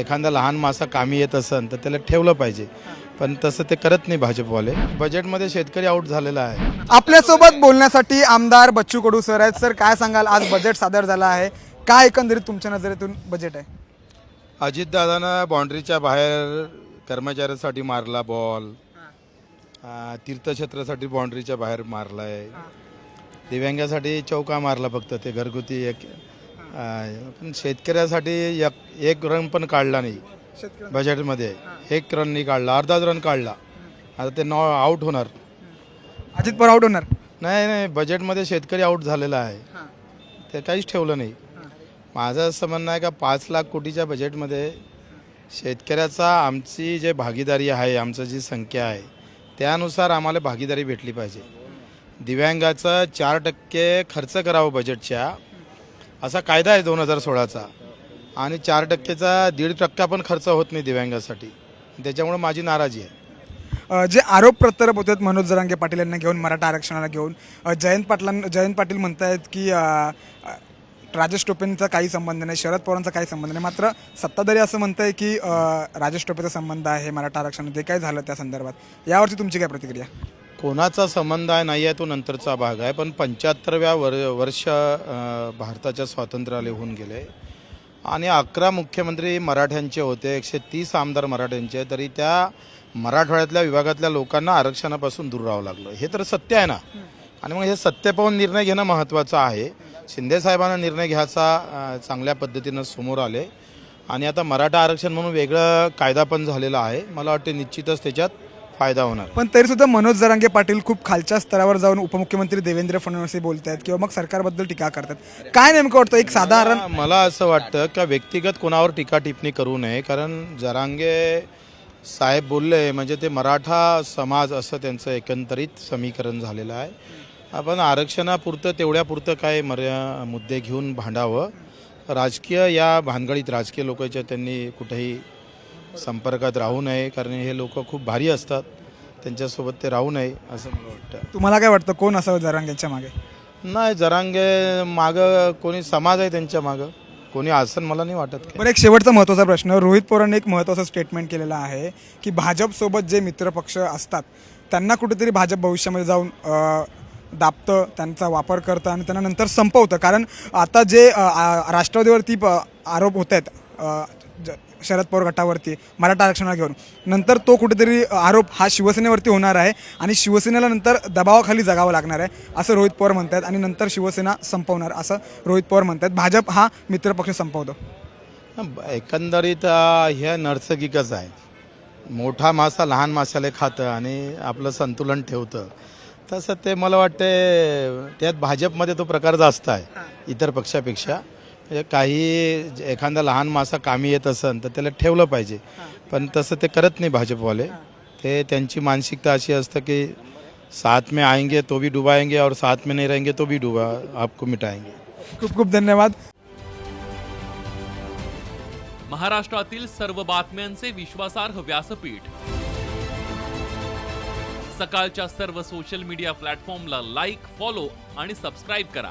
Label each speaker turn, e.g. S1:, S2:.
S1: एखादा लहान मासा कामी येत असेल तर त्याला ठेवलं पाहिजे. पण तसं ते करत नाही भाजपवाले. बजेटमध्ये शेतकरी आऊट झालेला आहे.
S2: आपल्यासोबत बोलण्यासाठी आमदार बच्चू कडू सर आहेत. सर काय सांगाल? आज बजेट सादर झालं आहे. काय एकंदरीत तुमच्या नजरेतून बजेट आहे?
S1: अजितदादानं बाउंड्रीच्या बाहेर कर्मचाऱ्यासाठी मारला बॉल तीर्थक्षेत्रासाठी बाउंड्रीच्या बाहेर मारला आहे दिव्यांगासाठी चौका मारला फक्त ते घरगुती एक पण शेतकऱ्यासाठी एक एक रन पण काढला नाही. बजेटमध्ये एक रन नाही काढला अर्धाच रन काढला. आता ते नॉ आऊट होणार.
S2: अजित पवार आउट होणार?
S1: नाही नाही बजेटमध्ये शेतकरी आऊट झालेला आहे. ते काहीच ठेवलं नाही. माझं असं म्हणणं आहे का पाच लाख कोटीच्या बजेटमध्ये शेतकऱ्याचा आमची जे भागीदारी आहे आमचं जी संख्या आहे त्यानुसार आम्हाला भागीदारी भेटली पाहिजे. दिव्यांगाचं चार टक्के खर्च करावं बजेटच्या असा कायदा आहे दोन हजार सोळाचा. आणि चार टक्केचा दीड टक्का पण खर्च होत नाही दिव्यांगासाठी. त्याच्यामुळे माझी नाराजी आहे.
S2: जे आरोप प्रत्यारोप होत मनोज जरांगे पाटील यांना घेऊन मराठा आरक्षणाला घेऊन जयंत पाटलां जयंत पाटील म्हणतायत की राजेश टोपेंचा काही संबंध नाही शरद पवारांचा काही संबंध नाही मात्र सत्ताधारी असं म्हणतंय की राजेश टोपेचा संबंध आहे मराठा आरक्षण जे काय झालं त्या संदर्भात. यावरची तुमची काय प्रतिक्रिया?
S1: कोणाचा संबंध आहे नाही आहे तो नंतरचा भाग आहे पण पंच्याहत्तरव्या वर वर्ष भारताच्या स्वातंत्र्याला होऊन गेले. आणि अकरा मुख्यमंत्री मराठ्यांचे होते एकशे तीस आमदार मराठ्यांचे तरी त्या मराठवाड्यातल्या विभागातल्या लोकांना आरक्षणापासून दूर राहावं लागलं. हे तर सत्य आहे ना? आणि मग हे सत्य पाहून निर्णय घेणं महत्त्वाचं आहे. शिंदेसाहेबांना निर्णय घ्यायचा चांगल्या पद्धतीनं समोर आले. आणि आता मराठा आरक्षण म्हणून वेगळं कायदा पण झालेला आहे. मला वाटते निश्चितच त्याच्यात फायदा होणार.
S2: पण तरी सुद्धा मनोज जरांगे पाटील खूप खालच्या स्तरावर जाऊन उपमुख्यमंत्री देवेंद्र फडणवीस बोलत आहेत किंवा मग सरकारबद्दल टीका करतात. काय नेमकं वाटतं? एक साधारण
S1: मला मला असं वाटतं का व्यक्तिगत कोणावर टीका टिप्पणी करू नये कारण जरांगे साहेब बोलले म्हणजे ते मराठा समाज असं त्यांचं एकंदरीत समीकरण झालेलं आहे. आपण आरक्षणापुरतं तेवढ्यापुरतं काय मर्या मुद्दे घेऊन भांडावं. राजकीय या भानगडीत राजकीय लोकांच्या त्यांनी कुठेही संपर्कात राहू नये कारण हे लोक खूप भारी असतात. त्यांच्यासोबत ते राहू नये असं मला वाटतं.
S2: तुम्हाला काय वाटतं कोण असावं जरांगेच्या मागे?
S1: नाही जरांगे मागं कोणी समाज आहे त्यांच्या मागं. कोणी आसन मला नाही वाटत
S2: बरं एक शेवटचा महत्त्वाचा प्रश्न. रोहित पवारांनी एक महत्त्वाचं स्टेटमेंट केलेलं आहे की भाजपसोबत जे मित्रपक्ष असतात त्यांना कुठेतरी भाजप भविष्यामध्ये जाऊन दाबतं त्यांचा वापर करतं आणि त्यांना नंतर संपवतं. कारण आता जे राष्ट्रवादीवरती प- आरोप होत आहेत शरद पवार गटावरती मराठा आरक्षणाला घेऊन. नंतर तो कुठेतरी आरोप हा शिवसेनेवरती होणार आहे आणि शिवसेनेला नंतर दबावाखाली जगावं लागणार आहे असं रोहित पवार म्हणतात आणि नंतर शिवसेना संपवणार असं रोहित पवार म्हणतात भाजप हा मित्रपक्ष संपवतो.
S1: एकंदरीत हे नर्सकीकच आहे. मोठा मासा लहान माशाला खातं आणि आपलं संतुलन ठेवतं. तसं ते मला वाटते त्यात भाजपमध्ये तो प्रकार जास्त आहे इतर पक्षापेक्षा. म्हणजे काही ज- एखादा लहान मासा कामी येत असेल तर त्याला ठेवलं पाहिजे. पण तसं ते करत नाही भाजपवाले. ते त्यांची मानसिकता अशी असतं की साथ में आएंगे तो भी डुबाएंगे और साथ में नहीं रहेंगे तो भी डुबा आपको मिटाएंगे.
S2: खूप खूप धन्यवाद.
S3: महाराष्ट्रातील सर्व बातम्यांचे विश्वासार्ह व्यासपीठ. सकाळच्या सर्व सोशल मीडिया प्लॅटफॉर्मला लाईक फॉलो आणि सबस्क्राईब करा.